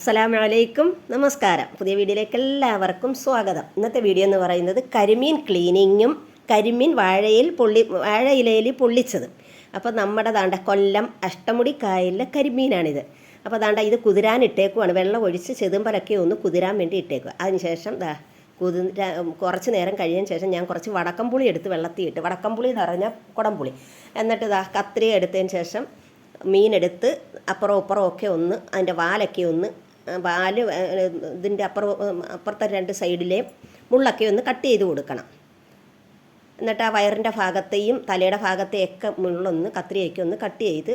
അസ്സലാമു അലൈക്കും നമസ്കാരം. പുതിയ വീഡിയോയിലേക്ക് എല്ലാവർക്കും സ്വാഗതം. ഇന്നത്തെ വീഡിയോ എന്ന് പറയുന്നത് കരിമീൻ ക്ലീനിങ്ങും കരിമീൻ വാഴയിൽ പൊള്ളി വാഴയിലയിൽ പൊള്ളിച്ചത്. അപ്പോൾ നമ്മുടെ താണ്ട കൊല്ലം അഷ്ടമുടി കായലിലെ കരിമീനാണിത്. അപ്പോൾ താണ്ട ഇത് കുതിരാൻ ഇട്ടേക്കുവാണ്. വെള്ളം ഒഴിച്ച് ചെതുമ്പലൊക്കെ ഒന്ന് കുതിരാൻ വേണ്ടി ഇട്ടേക്കുക അതിനുശേഷം ദാ കുതിര കുറച്ച് നേരം കഴിഞ്ഞതിന് ശേഷം ഞാൻ കുറച്ച് വടക്കംപുളി എടുത്ത് വെള്ളത്തിൽ ഇട്ട് വടക്കംപുളി എന്ന് പറഞ്ഞാൽ കുടംപുളി. എന്നിട്ട് ദാ കത്രി എടുത്തതിന് ശേഷം മീനെടുത്ത് അപ്പുറം ഇപ്പുറം ഒക്കെ ഒന്ന് അതിന്റെ വാലൊക്കെ ഒന്ന് വാൽ ഇതിന്റെ അപ്പുറം അപ്പുറത്തെ രണ്ട് സൈഡിലെ മുള്ളൊക്കെ ഒന്ന് കട്ട് ചെയ്ത് കൊടുക്കണം. എന്നിട്ട് ആ വയറിന്റെ ഭാഗത്തെയും തലയുടെ ഭാഗത്തെയൊക്കെ മുള്ളൊന്ന് കത്രിയൊക്കെ ഒന്ന് കട്ട് ചെയ്ത്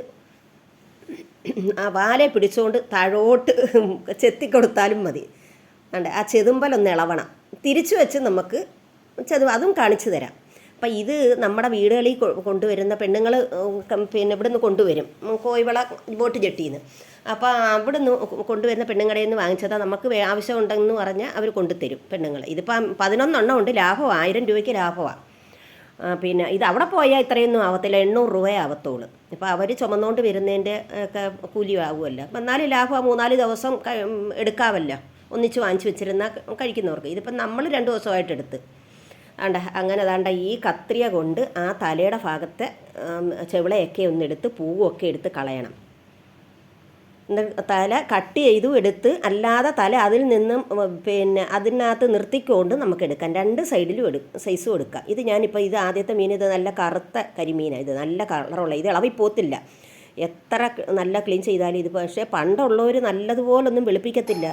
ആ വാലെ പിടിച്ചുകൊണ്ട് താഴോട്ട് ചെത്തിക്കൊടുത്താലും മതി. അണ്ട് ആ ചെതുമ്പലൊന്ന് ഇളവണം. തിരിച്ചു വെച്ച് നമുക്ക് ചെതു അതും കാണിച്ചു തരാം. അപ്പം ഇത് നമ്മുടെ വീടുകളിൽ കൊണ്ടുവരുന്ന പെണ്ണുങ്ങൾ പിന്നെ ഇവിടുന്ന് കൊണ്ടുവരും. കോയിവള ബോട്ട് ജെട്ടിയിൽ നിന്ന് അപ്പോൾ അവിടുന്ന് കൊണ്ടുവരുന്ന പെണ്ണുങ്ങളെ നിന്ന് വാങ്ങിച്ചതാ നമുക്ക് ആവശ്യമുണ്ടെന്ന് പറഞ്ഞാൽ അവർ കൊണ്ടുതരും പെണ്ണുങ്ങൾ ഇതിപ്പം പതിനൊന്നെണ്ണം ഉണ്ട്. ലാഭം ആയിരം രൂപയ്ക്ക് ലാഭമാണ് പിന്നെ ഇത് അവിടെ പോയാൽ ഇത്രയൊന്നും ആവത്തില്ല. എണ്ണൂറ് രൂപയേ ആവത്തുള്ളൂ ഇപ്പോൾ അവർ ചുമന്നുകൊണ്ട് വരുന്നതിന്റെ ഒക്കെ കൂലി ആവുമല്ലോ അപ്പം എന്നാലും ലാഭം മൂന്നാൽ ദിവസം എടുക്കാമല്ലോ ഒന്നിച്ച് വാങ്ങിച്ച് വെച്ചിരുന്നാൽ കഴിക്കുന്നവർക്ക്. ഇതിപ്പം നമ്മൾ രണ്ട് ദിവസമായിട്ട് എടുത്ത്. ആണ്ട അങ്ങനെ അതാണ്ട ഈ കത്രിയ കൊണ്ട് ആ തലയുടെ ഭാഗത്തെ ചെവിളയൊക്കെ ഒന്നെടുത്ത് പൂവൊക്കെ എടുത്ത് കളയണം. തല കട്ട് ചെയ്തു എടുത്ത് അല്ലാതെ തല അതിൽ നിന്നും പിന്നെ അതിനകത്ത് നിർത്തിക്കൊണ്ട് നമുക്ക് എടുക്കാം. രണ്ട് സൈഡിലും എടു സൈസും എടുക്കാം. ഇത് ഞാനിപ്പോൾ ഇത് ആദ്യത്തെ മീൻ ഇത് നല്ല കറുത്ത കരിമീനാണ് ഇത്. നല്ല കളറുള്ള ഇത് ഇളവിപ്പോത്തില്ല എത്ര നല്ല ക്ലീൻ ചെയ്താലും ഇത് പക്ഷേ പണ്ടുള്ളവർ നല്ലതുപോലൊന്നും വെളുപ്പിക്കത്തില്ല.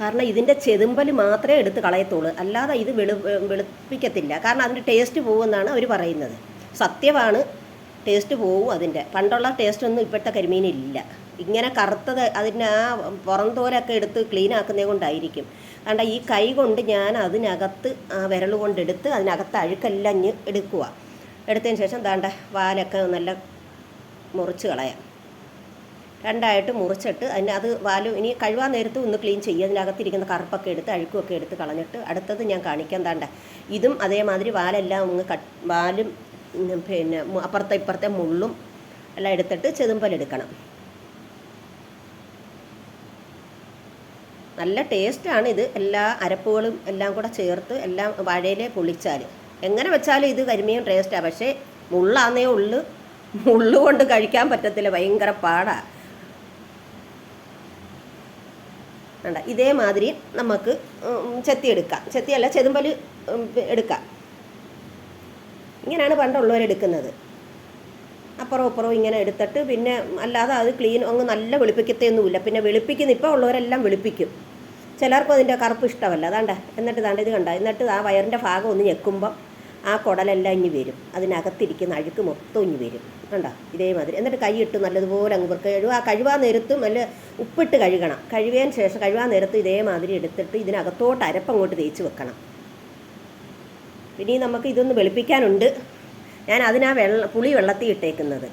കാരണം ഇതിന്റെ ചെതുമ്പൽ മാത്രമേ എടുത്ത് കളയത്തുള്ളൂ. അല്ലാതെ ഇത് വെളു വെളുപ്പിക്കത്തില്ല. കാരണം അതിന്റെ ടേസ്റ്റ് പോകുമെന്നാണ് അവർ പറയുന്നത്. സത്യമാണ് ടേസ്റ്റ് പോകും അതിന്റെ പണ്ടുള്ള ടേസ്റ്റ് ഒന്നും ഇപ്പോഴത്തെ കരിമീനില്ല ഇങ്ങനെ കറുത്തത് അതിന്റെ ആ പുറന്തോലൊക്കെ എടുത്ത് ക്ലീൻ ആക്കുന്നത് കൊണ്ടായിരിക്കും. അതുകൊണ്ട് ഈ കൈ കൊണ്ട് ഞാൻ അതിനകത്ത് ആ വിരൽ കൊണ്ടെടുത്ത് അതിനകത്ത് അഴുക്കെല്ലാം എടുക്കുക എടുത്തതിന് ശേഷം ദാണ്ട വാലൊക്കെ നല്ല മുറിച്ച് കളയാം. രണ്ടായിട്ട് മുറിച്ചിട്ട് അതിന് അത് വാലു ഇനി കഴിവാൻ നേരത്ത് ഒന്ന് ക്ലീൻ ചെയ്യുക അതിനകത്തിരിക്കുന്ന കറുപ്പൊക്കെ എടുത്ത് അഴുക്കുമൊക്കെ എടുത്ത് കളഞ്ഞിട്ട് അടുത്തത് ഞാൻ കാണിക്കാൻ താണ്ട ഇതും അതേമാതിരി വാലെല്ലാം ഒന്ന് കട്ട് വാലും പിന്നെ അപ്പുറത്തെ ഇപ്പുറത്തെ മുള്ളും എല്ലാം എടുത്തിട്ട് ചെതുമ്പലെടുക്കണം നല്ല ടേസ്റ്റാണ് ഇത്. എല്ലാ അരപ്പുകളും എല്ലാം കൂടെ ചേർത്ത് എല്ലാം വാഴയിലെ പൊളിച്ചാൽ എങ്ങനെ വെച്ചാലും ഇത് കരിമീൻ ടേസ്റ്റാണ് പക്ഷേ മുള്ളാന്നേ ഉള്ളു. മുള്ളു കൊണ്ട് കഴിക്കാൻ പറ്റത്തില്ല. ഭയങ്കര പാടാണ് വേണ്ട ഇതേമാതിരി നമുക്ക് ചെത്തി എടുക്കാം. ചെത്തിയല്ല ചെതുമ്പൽ എടുക്കാം. ഇങ്ങനെയാണ് പണ്ടുള്ളവർ എടുക്കുന്നത്. അപ്പുറം അപ്പുറവും ഇങ്ങനെ എടുത്തിട്ട് പിന്നെ അല്ലാതെ അത് ക്ലീൻ അങ്ങ് നല്ല വെളുപ്പിക്കത്തൊന്നുമില്ല പിന്നെ വെളുപ്പിക്കുന്ന ഇപ്പോൾ ഉള്ളവരെല്ലാം വെളുപ്പിക്കും. ചിലർക്കും അതിന്റെ കറുപ്പ് ഇഷ്ടമല്ല. അതാണ്ട എന്നിട്ട് ദാണ്ട ഇത് കണ്ട? എന്നിട്ട് ആ വയറിന്റെ ഭാഗം ഒന്ന് ഞെക്കുമ്പം ആ കുടലെല്ലാം ഇനി വരും. അതിനകത്തിരിക്കുന്ന അഴുക്ക് മൊത്തം ഇനി വരും. കണ്ട? ഇതേമാതിരി. എന്നിട്ട് കൈയിട്ട് നല്ലതുപോലെ അങ്ങ് വൃക്ക കഴുകുക ആ കഴുകാൻ നേരത്തും നല്ല ഉപ്പിട്ട് കഴുകണം. കഴുകിയതിന് ശേഷം കഴുകാൻ നേരത്ത് ഇതേമാതിരി എടുത്തിട്ട് ഇതിനകത്തോട്ട് അരപ്പങ്ങോട്ട് തേച്ച് വെക്കണം. ഇനി നമുക്ക് ഇതൊന്ന് വെളുപ്പിക്കാനുണ്ട്. ഞാൻ അതിനാ വെള്ള പുളി വെള്ളത്തിൽ ഇട്ടേക്കുന്നത്.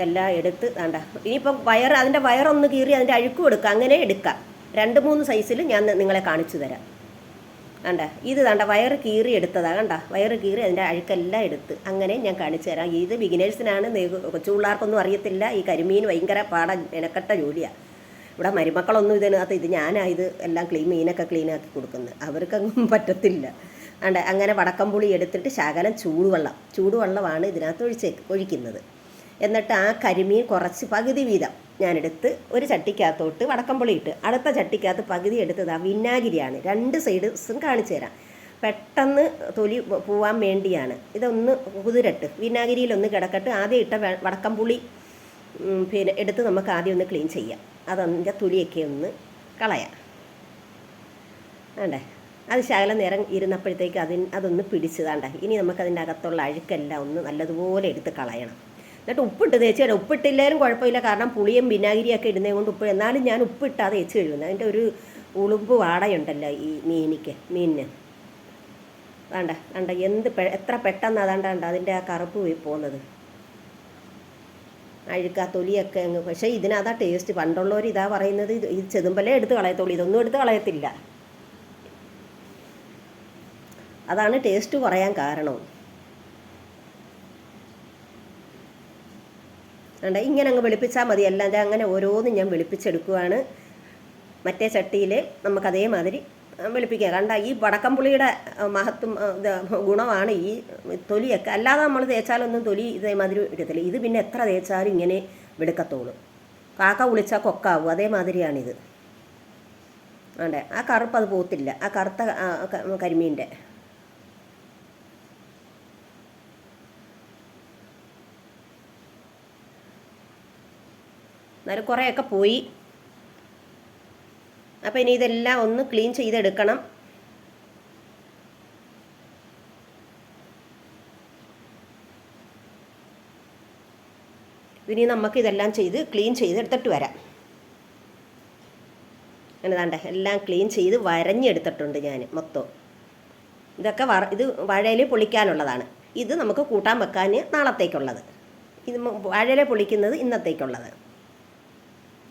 എല്ലാം എടുത്ത് വേണ്ട ഇനിയിപ്പം വയർ അതിന്റെ വയറൊന്ന് കീറി അതിന്റെ അഴുക്കും എടുക്കുക അങ്ങനെ എടുക്കാം. രണ്ട് മൂന്ന് സൈസിൽ ഞാൻ നിങ്ങളെ കാണിച്ചു തരാം. കണ്ട? ഇത് കണ്ട? വയറ് കീറി എടുത്തതാണ് കണ്ട? വയറ് കീറി അതിന്റെ അഴുക്കെല്ലാം എടുത്ത് അങ്ങനെ ഞാൻ കാണിച്ചു തരാം. ഇത് ബിഗിനേഴ്സിനാണ് കൊച്ചു പിള്ളേർക്കൊന്നും അറിയത്തില്ല. ഈ കരിമീൻ ഭയങ്കര പാട മെനക്കെട്ട ജോലിയാണ് ഇവിടെ മരുമക്കളൊന്നും ഇതിനകത്ത് ഇത് ഞാനാണ് ഇത് എല്ലാം ക്ലീൻ മീനൊക്കെ ക്ലീനാക്കി കൊടുക്കുന്നത്. അവർക്കൊന്നും പറ്റത്തില്ല. അണ്ട അങ്ങനെ വടക്കം പുളി എടുത്തിട്ട് ശകലം ചൂടുവെള്ളം ചൂടുവെള്ളമാണ് ഇതിനകത്ത് ഒഴിച്ചേ ഒഴിക്കുന്നത്. എന്നിട്ട് ആ കരിമീൻ കുറച്ച് പകുതി വീതം. ഞാനെടുത്ത് ഒരു ചട്ടിക്കകത്തോട്ട് വടക്കമ്പുളി ഇട്ട് അടുത്ത ചട്ടിക്കകത്ത് പകുതി എടുത്തത് ആ വിനാഗിരിയാണ്. രണ്ട് സൈഡ്സും കാണിച്ചു തരാം. പെട്ടെന്ന് തൊലി പോവാൻ വേണ്ടിയാണ്. ഇതൊന്ന് കുതിരട്ട്. വിനാഗിരിയിലൊന്ന് കിടക്കട്ട്. ആദ്യം ഇട്ട വടക്കമ്പുളി പിന്നെ എടുത്ത് നമുക്ക് ആദ്യം ഒന്ന് ക്ലീൻ ചെയ്യാം. അതതിന്റെ തൊലിയൊക്കെ ഒന്ന് കളയാം. വേണ്ടേ അത് ശകലം നേരം ഇരുന്നപ്പോഴത്തേക്ക് അതിന് അതൊന്ന് പിടിച്ചതാണ്ട? ഇനി നമുക്കതിന്റെ അകത്തുള്ള അഴുക്കെല്ലാം ഒന്ന് നല്ലതുപോലെ എടുത്ത് കളയണം. എന്നിട്ട് ഉപ്പിട്ട് തേച്ച് കഴിയും ഉപ്പിട്ടില്ലേലും കുഴപ്പമില്ല. കാരണം പുളിയും വിനാഗിരിയൊക്കെ ഇടുന്നത് കൊണ്ട് ഉപ്പ് എന്നാലും ഞാൻ ഉപ്പിട്ടാതെ തേച്ച് കഴിയുന്നത് അതിന്റെ ഒരു ഉളുമ്പ് വാടയുണ്ടല്ലോ ഈ മീനിക്ക് മീനിന്. വേണ്ട വേണ്ട. എന്ത് എത്ര പെട്ടെന്ന് അതാണ്ട വേണ്ട. അതിന്റെ ആ കറുപ്പ് പോയി പോകുന്നത് അഴുക്ക തൊലിയൊക്കെ അങ്ങ്. പക്ഷേ ഇതിനതാ ടേസ്റ്റ്. പണ്ടുള്ളവർ ഇതാ പറയുന്നത് ഇത് ചെതുമ്പലേ എടുത്ത് കളയത്തുള്ളൂ. ഇതൊന്നും എടുത്ത് കളയത്തില്ല. അതാണ് ടേസ്റ്റ് കുറയാൻ കാരണവും അതുകൊണ്ട് ഇങ്ങനെ അങ്ങ് വെളുപ്പിച്ചാൽ മതി. അല്ലാതെ അങ്ങനെ ഓരോന്നും ഞാൻ വെളുപ്പിച്ചെടുക്കുവാണ്. മറ്റേ ചട്ടിയിൽ നമുക്ക് അതേമാതിരി വെളുപ്പിക്കുക. കണ്ട ഈ വടക്കംപുളിയുടെ മഹത്വം ഗുണമാണ് ഈ തൊലിയൊക്കെ. അല്ലാതെ നമ്മൾ തേച്ചാലൊന്നും തൊലി ഇതേമാതിരി എടുക്കത്തില്ല. ഇത് പിന്നെ എത്ര തേച്ചാലും ഇങ്ങനെ വെളുക്കത്തോളൂ. കാക്ക വിളിച്ചാൽ കൊക്കാവും. അതേമാതിരിയാണിത്. വേണ്ടേ ആ കറുപ്പ് അത് പോത്തില്ല. ആ കറുത്ത കരിമീന്റെ. എന്നാലും കുറേയൊക്കെ പോയി. അപ്പോൾ ഇനി ഇതെല്ലാം ഒന്ന് ക്ലീൻ ചെയ്തെടുക്കണം. ഇനി നമുക്ക് ഇതെല്ലാം ചെയ്ത് ക്ലീൻ ചെയ്തെടുത്തിട്ട് വരാം. അങ്ങനെ എല്ലാം ക്ലീൻ ചെയ്ത് വരഞ്ഞെടുത്തിട്ടുണ്ട് ഞാൻ മൊത്തം. ഇതൊക്കെ വറ ഇത് വാഴയില പൊളിക്കാനുള്ളതാണ്. ഇത് നമുക്ക് കൂട്ടാൻ വെക്കാൻ നാളത്തേക്കുള്ളത്. ഇത് വഴയിൽ പൊളിക്കുന്നത് ഇന്നത്തേക്കുള്ളത്.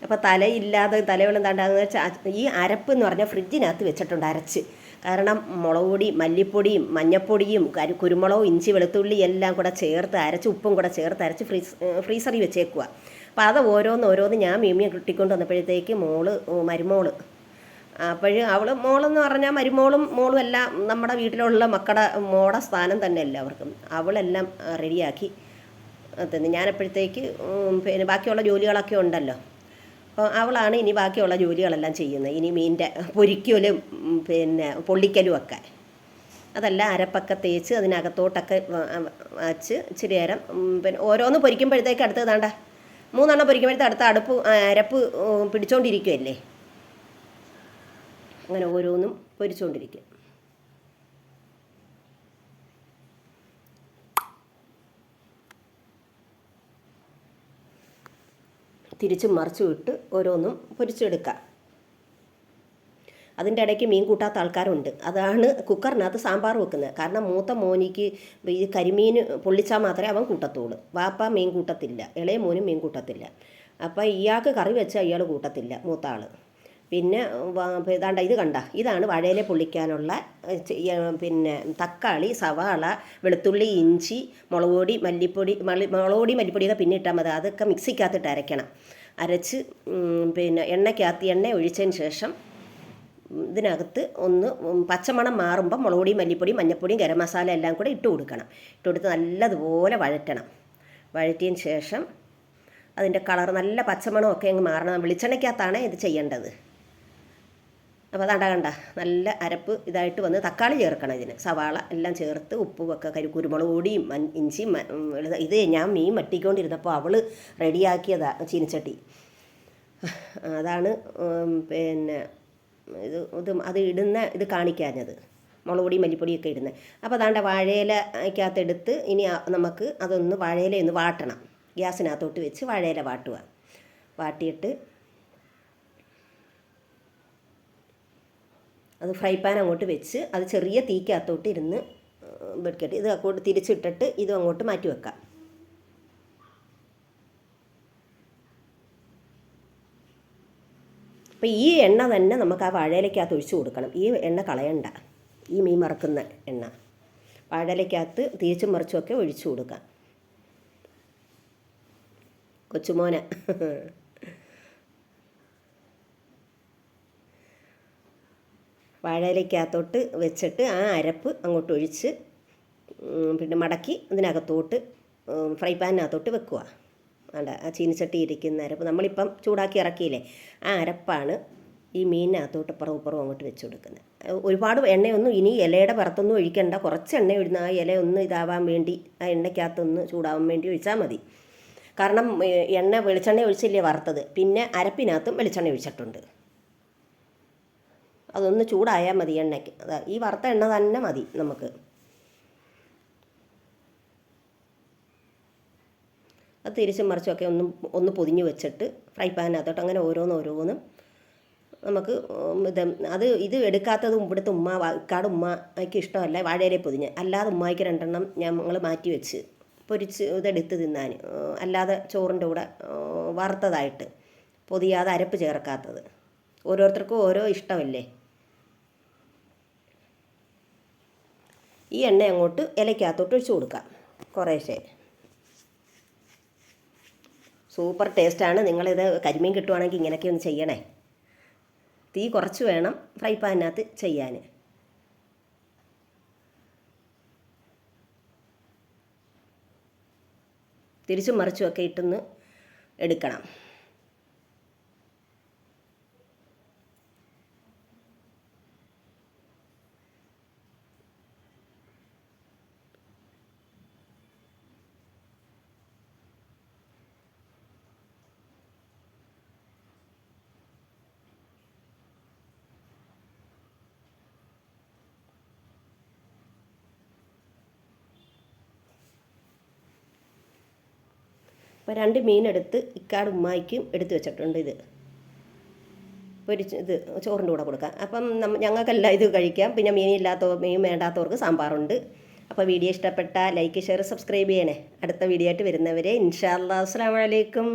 അപ്പോൾ തലയില്ലാതെ തലവെള്ളം താണ്ടാന്ന് വെച്ചാൽ ഈ അരപ്പ് എന്ന് പറഞ്ഞാൽ ഫ്രിഡ്ജിനകത്ത് വെച്ചിട്ടുണ്ട് അരച്ച്. കാരണം മുളക് പൊടി മല്ലിപ്പൊടിയും മഞ്ഞപ്പൊടിയും കരു കുരുമുളകും ഇഞ്ചി വെളുത്തുള്ളി എല്ലാം കൂടെ ചേർത്ത് അരച്ച് ഉപ്പും കൂടെ ചേർത്ത് അരച്ച് ഫ്രീസ് ഫ്രീസറിൽ വെച്ചേക്കുക അപ്പോൾ അത് ഓരോന്ന് ഓരോന്ന് ഞാൻ മീമിയെ കിട്ടിക്കൊണ്ട് വന്നപ്പോഴത്തേക്ക് മോൾ മരുമോൾ. അപ്പോഴ് അവൾ മോളെന്ന് പറഞ്ഞാൽ മരുമോളും മോളും എല്ലാം നമ്മുടെ വീട്ടിലുള്ള മക്കളുടെ മോടെ സ്ഥാനം തന്നെ എല്ലാവർക്കും അവളെല്ലാം റെഡിയാക്കി തന്നു. ഞാനപ്പോഴത്തേക്ക് പിന്നെ ബാക്കിയുള്ള ജോലികളൊക്കെ ഉണ്ടല്ലോ. അപ്പോൾ അവളാണ് ഇനി ബാക്കിയുള്ള ജോലികളെല്ലാം ചെയ്യുന്നത്. ഇനി മീനിന്റെ പൊരിക്കലും പിന്നെ പൊള്ളിക്കലും ഒക്കെ. അതല്ല അരപ്പൊക്കെ തേച്ച് അതിനകത്തോട്ടൊക്കെ വച്ച് ഇച്ചിരി നേരം പിന്നെ ഓരോന്ന് പൊരിക്കുമ്പോഴത്തേക്ക് അടുത്ത് താണ്ട മൂന്നെണ്ണം പൊരിക്കുമ്പോഴത്തേക്ക് അടുത്ത അടുപ്പ് അരപ്പ് പിടിച്ചോണ്ടിരിക്കുമല്ലേ അങ്ങനെ ഓരോന്നും പൊരിച്ചുകൊണ്ടിരിക്കും തിരിച്ചും മറിച്ചും ഇട്ട് ഓരോന്നും പൊരിച്ചെടുക്കാം. അതിന്റെ ഇടയ്ക്ക് മീൻ കൂട്ടാത്ത ആൾക്കാരുണ്ട്. അതാണ് കുക്കറിനകത്ത് സാമ്പാർ വെക്കുന്നത്. കാരണം മൂത്ത മോനിക്ക് ഈ കരിമീൻ പൊള്ളിച്ചാൽ മാത്രമേ അവൻ കൂട്ടത്തുള്ളൂ. വാപ്പ മീൻ കൂട്ടത്തില്ല. ഇളയ മോനും മീൻ കൂട്ടത്തില്ല. അപ്പോൾ ഇയാൾക്ക് കറി വെച്ചാൽ ഇയാൾ കൂട്ടത്തില്ല മൂത്ത ആൾ പിന്നെ ഇതാണ്ട ഇത് കണ്ട. ഇതാണ് വാഴയില പൊള്ളിക്കാനുള്ള പിന്നെ തക്കാളി സവാള വെളുത്തുള്ളി ഇഞ്ചി മുളക് പൊടി മല്ലിപ്പൊടി മുളക് പൊടി മല്ലിപ്പൊടിയൊക്കെ പിന്നെ ഇട്ടാൽ മതി. അതൊക്കെ മിക്സിക്കകത്തിട്ട് അരയ്ക്കണം. അരച്ച് പിന്നെ എണ്ണയ്ക്കകത്ത് എണ്ണ ഒഴിച്ചതിന് ശേഷം ഇതിനകത്ത് ഒന്ന് പച്ചമണം മാറുമ്പോൾ മുളക് പൊടി മല്ലിപ്പൊടി മഞ്ഞൾപ്പൊടിയും ഗരം മസാല എല്ലാം കൂടെ ഇട്ട് കൊടുക്കണം. ഇട്ട് കൊടുത്ത് നല്ലതുപോലെ വഴറ്റണം. വഴറ്റിയതിന് ശേഷം അതിന്റെ കളർ നല്ല പച്ചമണമൊക്കെ അങ്ങ് മാറണം. വെളിച്ചെണ്ണയ്ക്കകത്താണ് ഇത് ചെയ്യേണ്ടത്. അപ്പോൾ അതാണ്ട കണ്ട നല്ല അരപ്പ് ഇതായിട്ട് വന്ന് തക്കാളി ചേർക്കണം ഇതിന്. സവാള എല്ലാം ചേർത്ത് ഉപ്പും ഒക്കെ കരി കുരുമുളക് പൊടിയും ഇഞ്ചിയും ഇത് ഞാൻ മീൻ വട്ടിക്കൊണ്ടിരുന്നപ്പോൾ അവൾ റെഡിയാക്കിയതാ ചീനിച്ചട്ടി. അതാണ് പിന്നെ ഇത് ഇത് അത് ഇടുന്ന ഇത് കാണിക്കാഞ്ഞത്. മുളക് പൊടി മല്ലിപ്പൊടിയൊക്കെ ഇടുന്നത് അപ്പോൾ അതാണ്ട് വാഴയിലക്കകത്ത് എടുത്ത് ഇനി നമുക്ക് അതൊന്ന് വാഴയില ഒന്ന് വാട്ടണം. ഗ്യാസിനകത്തോട്ട് വെച്ച് വാഴയില വാട്ടുക. വാട്ടിയിട്ട് അത് ഫ്രൈ പാൻ അങ്ങോട്ട് വെച്ച് അത് ചെറിയ തീക്കകത്തോട്ട് ഇരുന്ന് വെക്കട്ടെ. ഇത് അങ്ങോട്ട് തിരിച്ചിട്ടിട്ട് ഇതും അങ്ങോട്ട് മാറ്റി വെക്കാം. അപ്പോൾ ഈ എണ്ണ തന്നെ നമുക്ക് ആ വാഴയിലക്കകത്ത് ഒഴിച്ചു കൊടുക്കണം. ഈ എണ്ണ കളയണ്ട. ഈ മീൻ മറക്കുന്ന എണ്ണ. വാഴയിലക്കകത്ത് തിരിച്ചും മറിച്ചുമൊക്കെ ഒഴിച്ചു കൊടുക്കാം. കൊച്ചുമോന. വാഴയിലക്കകത്തോട്ട് വെച്ചിട്ട് ആ അരപ്പ് അങ്ങോട്ട് ഒഴിച്ച് പിന്നെ മടക്കി അതിനകത്തോട്ട് ഫ്രൈ പാനിനകത്തോട്ട് വെക്കുക. അല്ല ആ ചീനിച്ചട്ടി ഇരിക്കുന്ന അരപ്പ്. നമ്മളിപ്പം ചൂടാക്കി ഇറക്കിയില്ലേ ആ അരപ്പാണ് ഈ മീനിനകത്തോട്ട് ഇപ്പുറം ഇപ്പുറം അങ്ങോട്ട് വെച്ച് കൊടുക്കുന്നത്. ഒരുപാട് എണ്ണയൊന്നും ഇനി ഇലയുടെ പുറത്തൊന്നും ഒഴിക്കണ്ട. കുറച്ച് എണ്ണ ഇടുന്ന ആ ഇല ഒന്ന് ഇതാവാൻ വേണ്ടി ആ എണ്ണയ്ക്കകത്തൊന്ന് ചൂടാവാൻ വേണ്ടി ഒഴിച്ചാൽ മതി. കാരണം എണ്ണ വെളിച്ചെണ്ണ ഒഴിച്ചില്ലേ വറുത്തത്. പിന്നെ അരപ്പിനകത്തും വെളിച്ചെണ്ണ ഒഴിച്ചിട്ടുണ്ട്. അതൊന്ന് ചൂടായാൽ മതി എണ്ണയ്ക്ക്. അതാ ഈ വറുത്ത എണ്ണ തന്നെ മതി നമുക്ക്. അത് തിരിച്ചും മറിച്ചുമൊക്കെ ഒന്ന് ഒന്ന് പൊതിഞ്ഞ് വെച്ചിട്ട് ഫ്രൈ പാനിനകത്തോട്ട് അങ്ങനെ ഓരോന്ന് ഓരോന്നും നമുക്ക് ഇത് അത് ഇത് എടുക്കാത്തതും ഇവിടുത്തെ ഉമ്മ ഇക്കാട് ഉമ്മയ്ക്ക് ഇഷ്ടമല്ല വാഴയിലെ പൊതിഞ്ഞ്. അല്ലാതെ ഉമ്മായിക്ക് രണ്ടെണ്ണം ഞങ്ങൾ മാറ്റി വെച്ച് പൊരിച്ച് ഇതെടുത്ത് തിന്നാൻ അല്ലാതെ ചോറിന്റെ കൂടെ വറുത്തതായിട്ട് പൊതിയാതെ അരപ്പ് ചേർക്കാത്തത്. ഓരോരുത്തർക്കും ഓരോ ഇഷ്ടമല്ലേ? ഈ എണ്ണ അങ്ങോട്ട് ഇലയ്ക്കകത്തോട്ട് ഒഴിച്ചു കൊടുക്കാം. കുറേശ്ശെ. സൂപ്പർ ടേസ്റ്റാണ്. നിങ്ങളിത് കരിമീൻ കിട്ടുവാണെങ്കിൽ ഇങ്ങനെയൊക്കെ ഒന്ന് ചെയ്യണേ. തീ കുറച്ച് വേണം ഫ്രൈ പാനിനകത്ത് ചെയ്യാൻ തിരിച്ചും മറിച്ചും ഒക്കെ ഇട്ടൊന്ന് എടുക്കണം. അപ്പോൾ രണ്ട് മീനെടുത്ത് ഇക്കാട് ഉമ്മായിക്കും എടുത്തു വെച്ചിട്ടുണ്ട് ഇത്. പൊരിച്ച് ഇത് ചോറിന്റെ കൂടെ കൊടുക്കാം. അപ്പം നമ്മ ഞങ്ങൾക്കെല്ലാം ഇത് കഴിക്കാം. പിന്നെ മീൻ ഇല്ലാത്ത മീൻ വേണ്ടാത്തവർക്ക് സാമ്പാറുണ്ട്. അപ്പോൾ വീഡിയോ ഇഷ്ടപ്പെട്ട ലൈക്ക് ഷെയർ സബ്സ്ക്രൈബ് ചെയ്യണേ. അടുത്ത വീഡിയോ ആയിട്ട് വരുന്നവരെ ഇൻഷാ അല്ലാ അസ്സാം വലൈക്കും